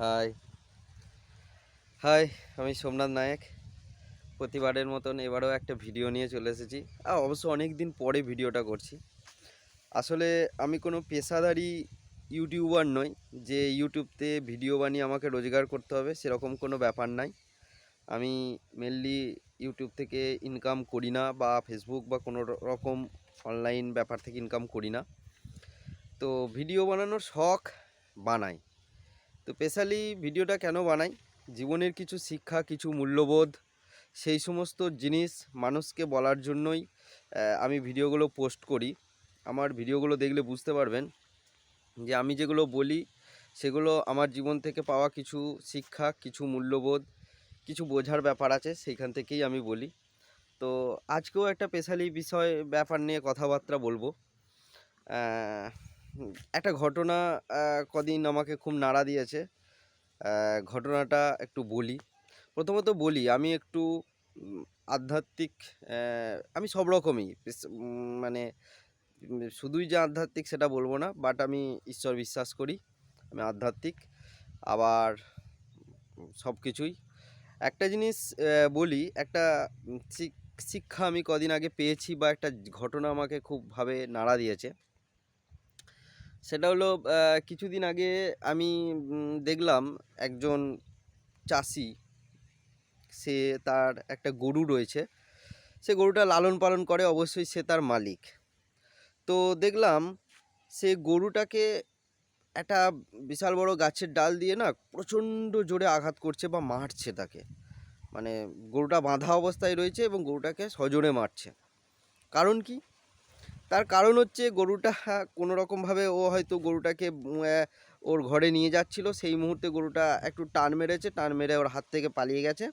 High high আমি সোমনাথ নায়ক। প্রতিবারের মতন এবারেও একটা ভিডিও নিয়ে চলে এসেছি। আর অবশ্য অনেক দিন পরে ভিডিওটা করছি। আসলে আমি কোনো পেশাদারি ইউটিউবার নই, যে ইউটিউবতে ভিডিও বানিয়ে আমাকে রোজগার করতে হবে, সেরকম কোনো ব্যাপার নাই। আমি মেনলি ইউটিউব থেকে ইনকাম করি না, বা ফেসবুক বা কোনো রকম অনলাইন ব্যাপার থেকে ইনকাম করি না। তো ভিডিও বানানোর শখ বানাই। তো স্পেশালি ভিডিওটা কেন বানাই? জীবনের কিছু শিক্ষা, কিছু মূল্যবোধ, সেই সমস্ত জিনিস মানুষকে বলার জন্যই আমি ভিডিওগুলো পোস্ট করি। আমার ভিডিওগুলো দেখলে বুঝতে পারবেন যে আমি যেগুলো বলি, সেগুলো আমার জীবন থেকে পাওয়া কিছু শিক্ষা, কিছু মূল্যবোধ, কিছু বোঝার ব্যাপার আছে, সেইখান থেকেই আমি বলি। তো আজকেও একটা স্পেশালি বিষয়, ব্যাপার নিয়ে কথাবার্তা বলব। একটা ঘটনা কদিন আমাকে খুব নাড়া দিয়েছে। ঘটনাটা একটু বলি। প্রথমত বলি, আমি একটু আধ্যাত্মিক আমি সব রকমই। মানে শুধুই যে আধ্যাত্মিক সেটা বলব না বাট আমি ঈশ্বর বিশ্বাস করি, আমি আধ্যাত্মিক। আবার সব কিছুই। একটা জিনিস বলি, একটা শিক্ষা আমি কদিন আগে পেয়েছি বা একটা ঘটনা আমাকে খুবভাবে নাড়া দিয়েছে। সেটা হলো কিছুদিন আগে আমি দেখলাম একজন চাষি, সে তার একটা গরু রয়েছে। সে গরুটা লালন পালন করে, অবশ্যই সে তার মালিক। তো দেখলাম সে গরুটাকে একটা বিশাল বড় গাছের ডাল দিয়ে না প্রচণ্ড জোরে আঘাত করছে বা মারছে তাকে। মানে গরুটা বাঁধা অবস্থায় রয়েছে এবং গরুটাকে সজোরে মারছে। কারণ কি? তার কারণ হচ্ছে গরুটা কোনো রকমভাবে ও হয়তো গরুটাকে ওর ঘরে নিয়ে যাচ্ছিল। সেই মুহূর্তে গরুটা একটু টান মেরেছে টান মেরে ওর হাত থেকে পালিয়ে গেছে।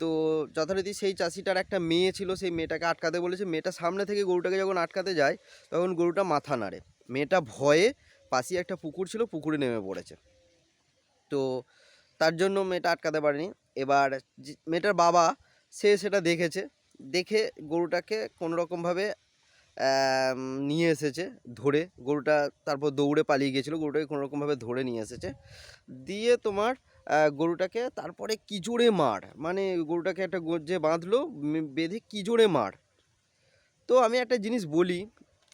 তো যথারীতি সেই চাষিটার একটা মেয়ে ছিল সেই মেয়েটাকে আটকাতে বলেছে। মেয়েটা সামনে থেকে গরুটাকে যখন আটকাতে যায় তখন গরুটা মাথা নাড়ে। মেয়েটা ভয়ে পাশে একটা পুকুর ছিল পুকুরে নেমে পড়েছে। তো তার জন্য মেয়েটা আটকাতে পারেনি। এবার মেয়েটার বাবা সে সেটা দেখেছে। দেখে গরুটাকে কোনো রকমভাবে আম, নিয়ে এসেছে ধরে। গরুটা তারপর দৌড়ে পালিয়ে গিয়েছিল। গরুটাকে কোনো রকমভাবে ধরে নিয়ে এসেছে। দিয়ে তোমার গরুটাকে তারপরে কি জোরে মার। মানে গরুটাকে একটা গজ্জে বাঁধলো বেঁধে কি জোরে মার। তো আমি একটা জিনিস বলি,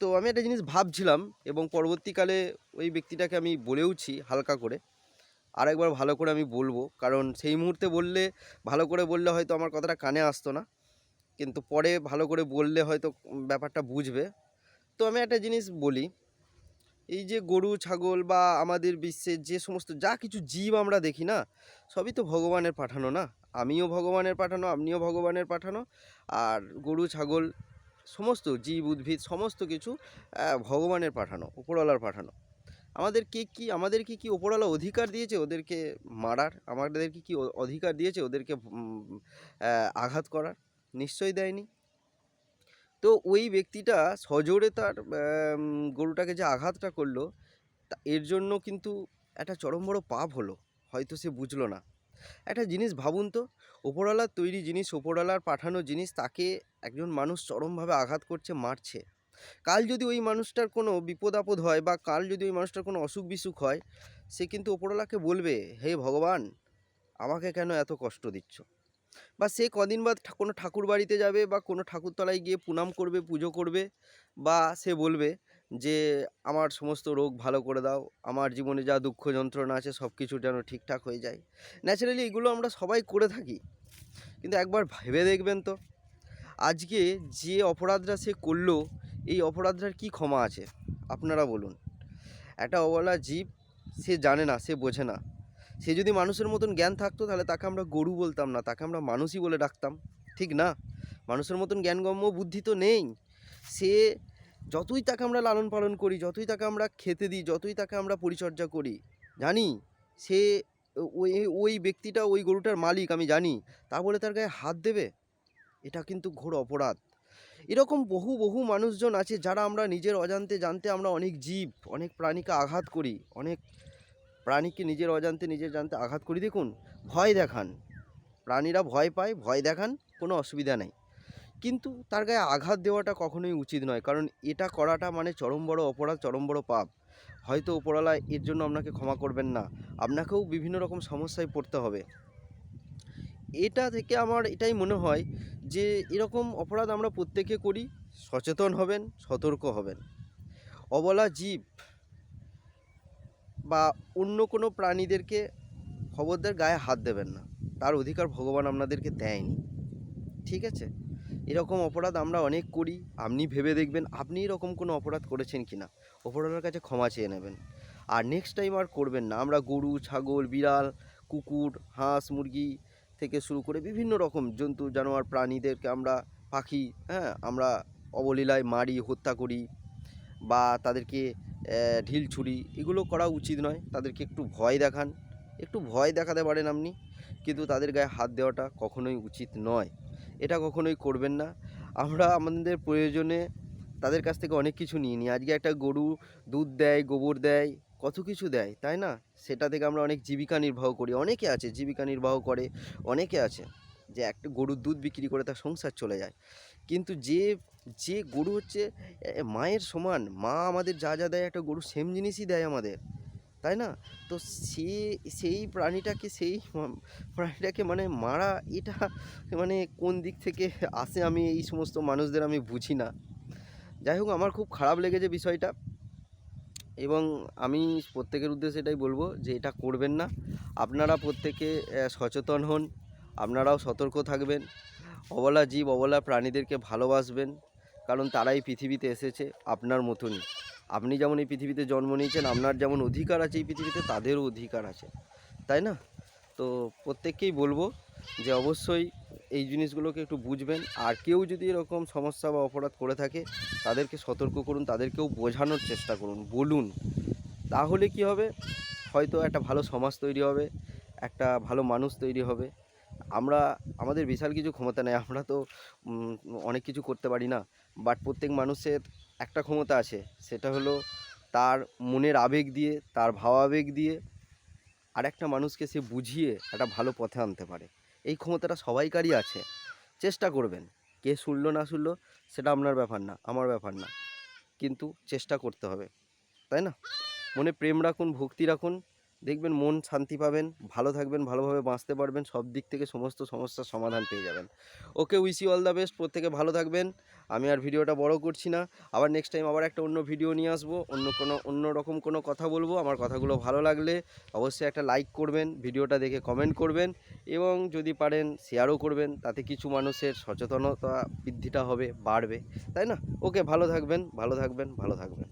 তো আমি একটা জিনিস ভাবছিলাম এবং পরবর্তীকালে ওই ব্যক্তিটাকে আমি বলেওছি হালকা করে। আরেকবার ভালো করে আমি বলব। কারণ সেই মুহূর্তে বললে, ভালো করে বললে হয়তো আমার কথাটা কানে আসতো না। কিন্তু পরে ভালো করে বললে হয়তো ব্যাপারটা বুঝবে। তো আমি একটা জিনিস বলি, এই যে গরু, ছাগল বা আমাদের বিশ্বের যে সমস্ত যা কিছু জীব আমরা দেখি না, সবই তো ভগবানের পাঠানো না? আমিও ভগবানের পাঠানো, আপনিও ভগবানের পাঠানো, আর গরু, ছাগল, সমস্ত জীব, উদ্ভিদ, সমস্ত কিছু ভগবানের পাঠানো, উপরওয়ালার পাঠানো। আমাদের কে কি আমাদের কি উপরওয়ালা অধিকার দিয়েছে? ওদেরকে মারার আমাদের কি কি অধিকার দিয়েছে? ওদেরকে আঘাত করার? নিশ্চয়ই দেয়নি। তো ওই ব্যক্তিটা সজোরে তার গরুটাকে যে আঘাতটা করল, তা এর জন্য কিন্তু একটা চরম বড় পাপ হলো। হয়তো সে বুঝলো না। একটা জিনিস ভাবুন তো ওপরওয়ালার তৈরি জিনিস, ওপরওয়ালার পাঠানো জিনিস, তাকে একজন মানুষ চরমভাবে আঘাত করছে, মারছে। কাল যদি ওই মানুষটার কোনো বিপদ আপদ হয় বা কাল যদি ওই মানুষটার কোনো অসুখ বিসুখ হয়, সে কিন্তু ওপরওয়ালাকে বলবে, হে ভগবান, আমাকে কেন এত কষ্ট দিচ্ছ? বা সে কদিন বাদ কোনো ঠাকুর বাড়িতে যাবে বা কোনো ঠাকুরতলায় গিয়ে প্রণাম করবে, পুজো করবে বা সে বলবে যে, আমার সমস্ত রোগ ভালো করে দাও, আমার জীবনে যা দুঃখ যন্ত্রণা আছে সব কিছু যেন ঠিকঠাক হয়ে যায়। ন্যাচারালি এগুলো আমরা সবাই করে থাকি। কিন্তু একবার ভেবে দেখবেন তো, আজকে যে অপরাধটা সে করল, এই অপরাধটার কি ক্ষমা আছে? আপনারা বলুন। একটা অবলা জীব, সে জানে না, সে বোঝে না। সে যদি মানুষের মতন জ্ঞান থাকতো, তাহলে তাকে আমরা গরু বলতাম না, তাকে আমরা মানুষই বলে ডাকতাম। ঠিক না? মানুষের মতন জ্ঞানগম্য বুদ্ধি তো নেই। সে যতই তাকে আমরা লালন পালন করি, যতই তাকে আমরা খেতে দিই, যতই তাকে আমরা পরিচর্যা করি, জানি? সে ওই ওই ব্যক্তিটা, ওই গরুটার মালিক, আমি জানি। তা বলে তার গায়ে হাত দেবে? এটা কিন্তু ঘোর অপরাধ। এরকম বহু বহু মানুষজন আছে, যারা আমরা নিজের অজান্তে জানতে আমরা অনেক জীব, অনেক প্রাণীকে আঘাত করি, অনেক প্রাণীকে নিজের অজান্তে নিজের জানতে আঘাত করি দেখুন, ভয় দেখান। প্রাণীরা ভয় পায়, ভয় দেখান, কোনো অসুবিধা নেই। কিন্তু তার গায়ে আঘাত দেওয়াটা কখনোই উচিত নয়, কারণ এটা করাটা মানে চরম বড় অপরাধ, চরম বড় পাপ। হয়তো ওপরওয়ালা এর জন্য আপনাকে ক্ষমা করবেন না, আপনাকেও বিভিন্ন রকম সমস্যায় পড়তে হবে। এটা থেকে আমার এটাই মনে হয় যে, এরকম অপরাধ আমরা প্রত্যেকে করি, সচেতন হবেন, সতর্ক হবেন। অবলা জীব বা অন্য কোনো প্রাণীদেরকে খবরদার গায়ে হাত দেবেন না। তার অধিকার ভগবান আপনাদেরকে দেয়নি। ঠিক আছে? এরকম অপরাধ আমরা অনেক করি, আপনি ভেবে দেখবেন আপনি এরকম কোনো অপরাধ করেছেন কি না অপরাধের কাছে ক্ষমা চেয়ে নেবেন। আর নেক্সট টাইম আর করবেন না। আমরা গরু, ছাগল, বিড়াল, কুকুর, হাঁস, মুরগি থেকে শুরু করে বিভিন্ন রকম জন্তু, জানোয়ার, প্রাণীদেরকে আমরা, পাখি হ্যাঁ আমরা অবলীলায় মারি, হত্যা করি বা তাদেরকে ঢিল ছুরি এগুলো করা উচিত নয়। তাদেরকে একটু ভয় দেখান। একটু ভয় দেখাতে পারেন আপনি, কিন্তু তাদের গায়ে হাত দেওয়াটা কখনোই উচিত নয়। এটা কখনোই করবেন না। আমরা আমাদের প্রয়োজনে তাদের কাছ থেকে অনেক কিছু নিয়ে নিই। আজকে একটা গরু দুধ দেয়, গোবর দেয়, কত কিছু দেয়, তাই না? সেটা থেকে আমরা অনেক জীবিকা নির্বাহ করি। অনেকে আছে জীবিকা নির্বাহ করে, অনেকে আছে যে একটা গরুর দুধ বিক্রি করে তার সংসার চলে যায়। কিন্তু যে যে গরু হচ্ছে মায়ের সমান। মা আমাদের যা যা দেয় একটা গরু সেম জিনিসই দেয় আমাদের। তাই না? তো সে, সেই প্রাণীটাকে সেই প্রাণীটাকে মানে মারা, এটা মানে কোন দিক থেকে আসে আমি এই সমস্ত মানুষদের আমি বুঝি না। যাই হোক, আমার খুব খারাপ লেগেছে বিষয়টা। এবং আমি প্রত্যেকের উদ্দেশ্যে এটাই বলব যে, এটা করবেন না। আপনারা প্রত্যেকে সচেতন হন। আপনারাও সতর্ক থাকবেন। অবলা জীব, অবলা প্রাণীদেরকে ভালোবাসবেন, কারণ তারাই পৃথিবীতে এসেছে আপনার মতনই। আপনি যেমন এই পৃথিবীতে জন্ম নিয়েছেন, আপনার যেমন অধিকার আছে এই পৃথিবীতে, তাদেরও অধিকার আছে। তাই না? তো প্রত্যেককেই বলব যে অবশ্যই এই জিনিসগুলোকে একটু বুঝবেন। আর কেউ যদি এরকম সমস্যা বা অপরাধ করে থাকে, তাদেরকে সতর্ক করুন, তাদেরকেও বোঝানোর চেষ্টা করুন, বলুন। তাহলে কি হবে? হয়তো একটা ভালো সমাজ তৈরি হবে, একটা ভালো মানুষ তৈরি হবে। আমরা, আমাদের বিশাল কিছু ক্ষমতা নেই, আমরা তো অনেক কিছু করতে পারি না। বাট প্রত্যেক মানুষের একটা ক্ষমতা আছে, সেটা হলো তার মনের আবেগ দিয়ে, তার ভাবাবেগ দিয়ে আর একটা মানুষকে সে বুঝিয়ে একটা ভালো পথে আনতে পারে। এই ক্ষমতাটা সবাইকারই আছে, চেষ্টা করবেন। কে শুনলো না শুনলো, সেটা আপনার ব্যাপার না, আমার ব্যাপার না। কিন্তু চেষ্টা করতে হবে, তাই না? মনে প্রেম রাখুন, ভক্তি রাখুন দেখবেন মন শান্তি পাবেন, ভালো থাকবেন, ভালোভাবে বাঁচতে পারবেন, সব দিক থেকে সমস্ত সমস্যার সমাধান পেয়ে যাবেন। Okay wish you all the best, প্রত্যেকে ভালো থাকবেন। আমি আর ভিডিওটা বড় করছি না। আবার নেক্সট টাইম আবার একটা অন্য ভিডিও নিয়ে আসব, অন্য কোনো, অন্য রকম কোনো কথা বলব। আমার কথাগুলো ভালো লাগলে অবশ্যই একটা লাইক করবেন, ভিডিওটা দেখে কমেন্ট করবেন এবং যদি পারেন শেয়ারও করবেন, তাতে কিছু মানুষের সচেতনতা বৃদ্ধিটা হবে, বাড়বে। তাই না? ওকে, ভালো থাকবেন ভালো থাকবেন ভালো থাকবেন।